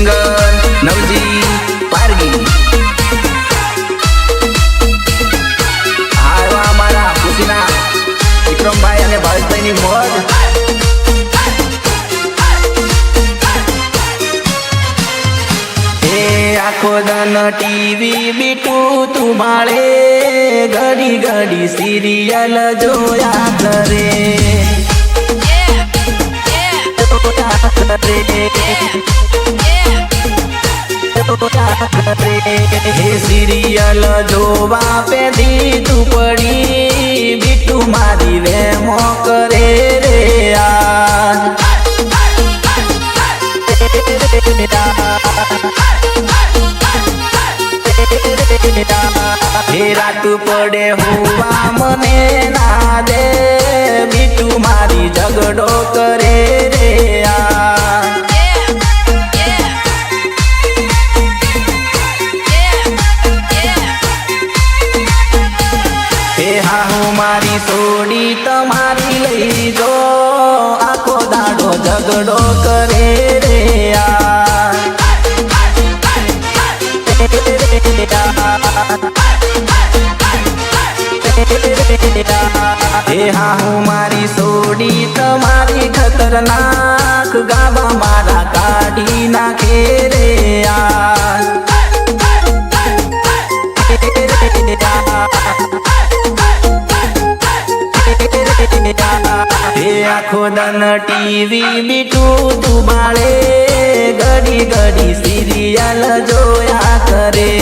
Singer નવજી Pargi. હારવા અમારા ખુશીના વિક્રમભાઈ અને ભાવેશભાઈની મોજ. આખો દન ટીવી બીટું તું માળે ઘડી ઘડી સિરિયલ જોયા કરે. હે સિરિયલ જોવા પેધી તું પડી બીટું મારી વેમો કરે રે રાત પડે હોવા મને ના દે, બીટું મારી સોડી તમારી લઈ જો. આખો દાડો ઝઘડો કરે રે હે હા, હું મારી સોડી તમારી ખતરનાક ગાવા મારા કાઢી નાખે રે હે આખો દન ટીવી બીટું તું બાળે ઘડી ઘડી સિરિયલ જોયા કરે.